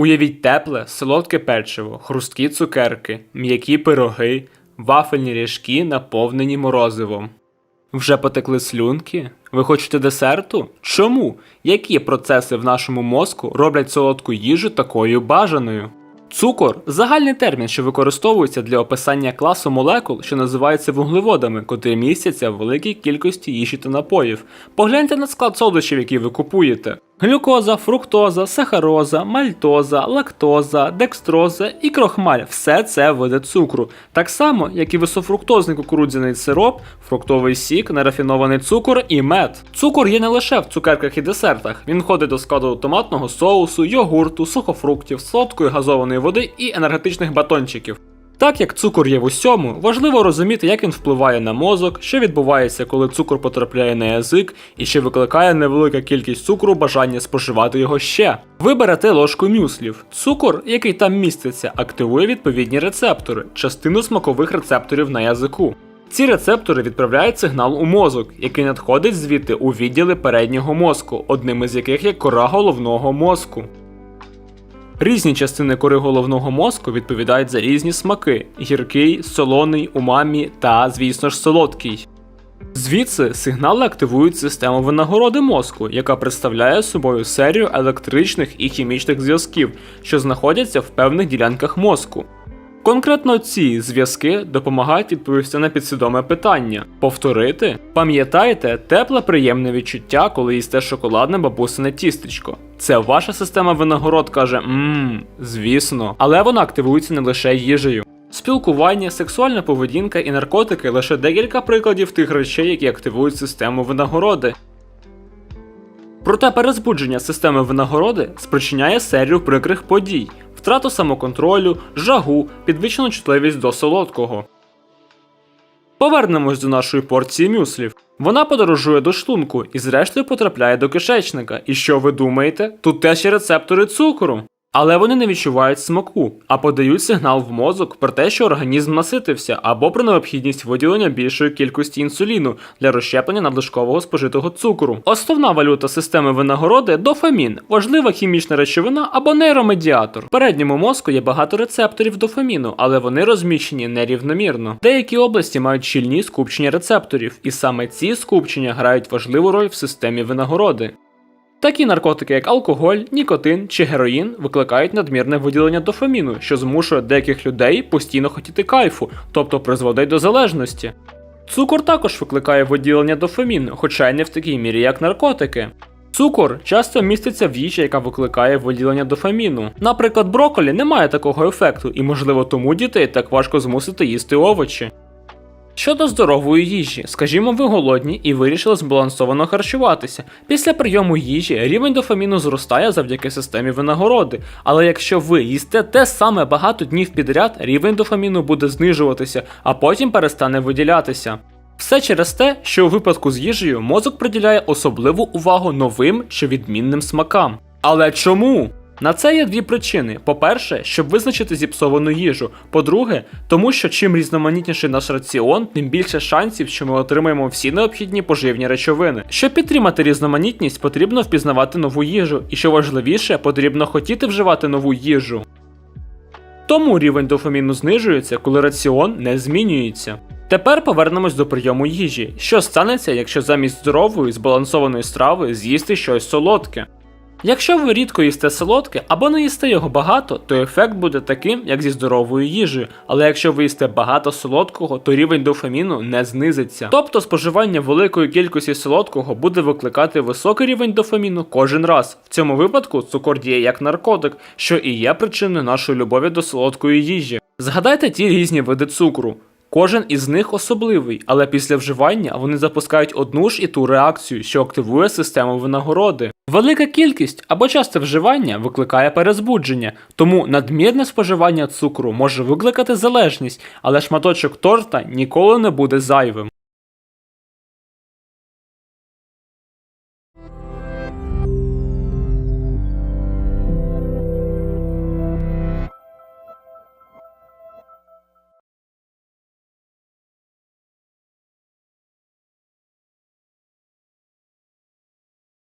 Уявіть тепле, солодке печиво, хрусткі цукерки, м'які пироги, вафельні ріжки, наповнені морозивом. Вже потекли слюнки? Ви хочете десерту? Чому? Які процеси в нашому мозку роблять солодку їжу такою бажаною? Цукор загальний термін, що використовується для описання класу молекул, що називаються вуглеводами, котрі містяться в великій кількості їжі та напоїв. Погляньте на склад солодощів, які ви купуєте: глюкоза, фруктоза, сахароза, мальтоза, лактоза, декстроза і крохмаль все це види цукру. Так само, як і висофруктозний кукурудзяний сироп, фруктовий сік, нерафінований цукор і мед. Цукор є не лише в цукерках і десертах, він входить до складу томатного соусу, йогурту, сухофруктів, солодкої газованої води і енергетичних батончиків. Так як цукор є в усьому, важливо розуміти, як він впливає на мозок, що відбувається, коли цукор потрапляє на язик, і що викликає невелика кількість цукру бажання споживати його ще. Ви берете ложку мюслів. Цукор, який там міститься, активує відповідні рецептори, частину смакових рецепторів на язику. Ці рецептори відправляють сигнал у мозок, який надходить звідти у відділи переднього мозку, одним із яких є кора головного мозку. Різні частини кори головного мозку відповідають за різні смаки: гіркий, солоний, умамі та, звісно ж, солодкий. Звідси сигнали активують систему винагороди мозку, яка представляє собою серію електричних і хімічних зв'язків, що знаходяться в певних ділянках мозку. Конкретно ці зв'язки допомагають відповісти на підсвідоме питання. Повторити? Пам'ятаєте тепле приємне відчуття, коли їсте шоколадне бабусине тістечко. Це ваша система винагород каже мм, звісно, але вона активується не лише їжею. Спілкування, сексуальна поведінка і наркотики лише декілька прикладів тих речей, які активують систему винагороди. Проте перезбудження системи винагороди спричиняє серію прикрих подій, втрату самоконтролю, жагу, підвищену чутливість до солодкого. Повернемось до нашої порції мюслів. Вона подорожує до шлунку і зрештою потрапляє до кишечника. І що ви думаєте? Тут теж є рецептори цукру. Але вони не відчувають смаку, а подають сигнал в мозок про те, що організм наситився, або про необхідність виділення більшої кількості інсуліну для розщеплення надлишкового спожитого цукру. Основна валюта системи винагороди дофамін, важлива хімічна речовина або нейромедіатор. В передньому мозку є багато рецепторів дофаміну, але вони розміщені нерівномірно. Деякі області мають щільні скупчення рецепторів, і саме ці скупчення грають важливу роль в системі винагороди. Такі наркотики, як алкоголь, нікотин чи героїн, викликають надмірне виділення дофаміну, що змушує деяких людей постійно хотіти кайфу, тобто призводить до залежності. Цукор також викликає виділення дофаміну, хоча й не в такій мірі, як наркотики. Цукор часто міститься в їжі, яка викликає виділення дофаміну. Наприклад, брокколі не має такого ефекту, і можливо тому дітей так важко змусити їсти овочі. Щодо здорової їжі, скажімо, ви голодні і вирішили збалансовано харчуватися. Після прийому їжі рівень дофаміну зростає завдяки системі винагороди. Але якщо ви їсте те саме багато днів підряд, рівень дофаміну буде знижуватися, а потім перестане виділятися. Все через те, що у випадку з їжею мозок приділяє особливу увагу новим чи відмінним смакам. Але чому? На це є дві причини: по-перше, щоб визначити зіпсовану їжу. По-друге, тому що чим різноманітніший наш раціон, тим більше шансів, що ми отримаємо всі необхідні поживні речовини. Щоб підтримати різноманітність, потрібно впізнавати нову їжу, і що важливіше, потрібно хотіти вживати нову їжу. Тому рівень дофаміну знижується, коли раціон не змінюється. Тепер повернемось до прийому їжі. Що станеться, якщо замість здорової збалансованої страви з'їсти щось солодке? Якщо ви рідко їсте солодке або не їсте його багато, то ефект буде таким, як зі здоровою їжею. Але якщо ви їсте багато солодкого, то рівень дофаміну не знизиться. Тобто споживання великої кількості солодкого буде викликати високий рівень дофаміну кожен раз. В цьому випадку цукор діє як наркотик, що і є причиною нашої любові до солодкої їжі. Згадайте ті різні види цукру. Кожен із них особливий, але після вживання вони запускають одну ж і ту реакцію, що активує систему винагороди. Велика кількість або часте вживання викликає перезбудження, тому надмірне споживання цукру може викликати залежність, але шматочок торта ніколи не буде зайвим.